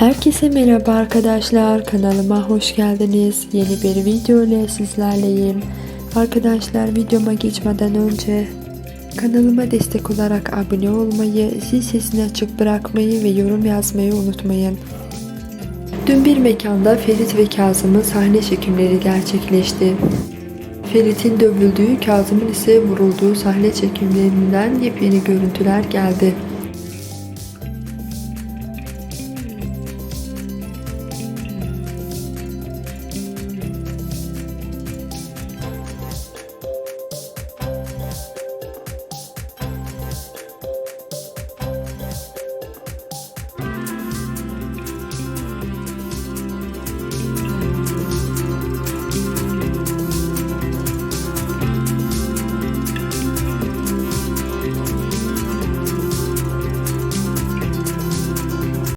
Herkese merhaba arkadaşlar. Kanalıma hoş geldiniz. Yeni bir video ile sizlerleyim. Arkadaşlar videoma geçmeden önce kanalıma destek olarak abone olmayı, zil sesini açık bırakmayı ve yorum yazmayı unutmayın. Dün bir mekanda Ferit ve Kazım'ın sahne çekimleri gerçekleşti. Ferit'in dövüldüğü, Kazım'ın ise vurulduğu sahne çekimlerinden yepyeni görüntüler geldi.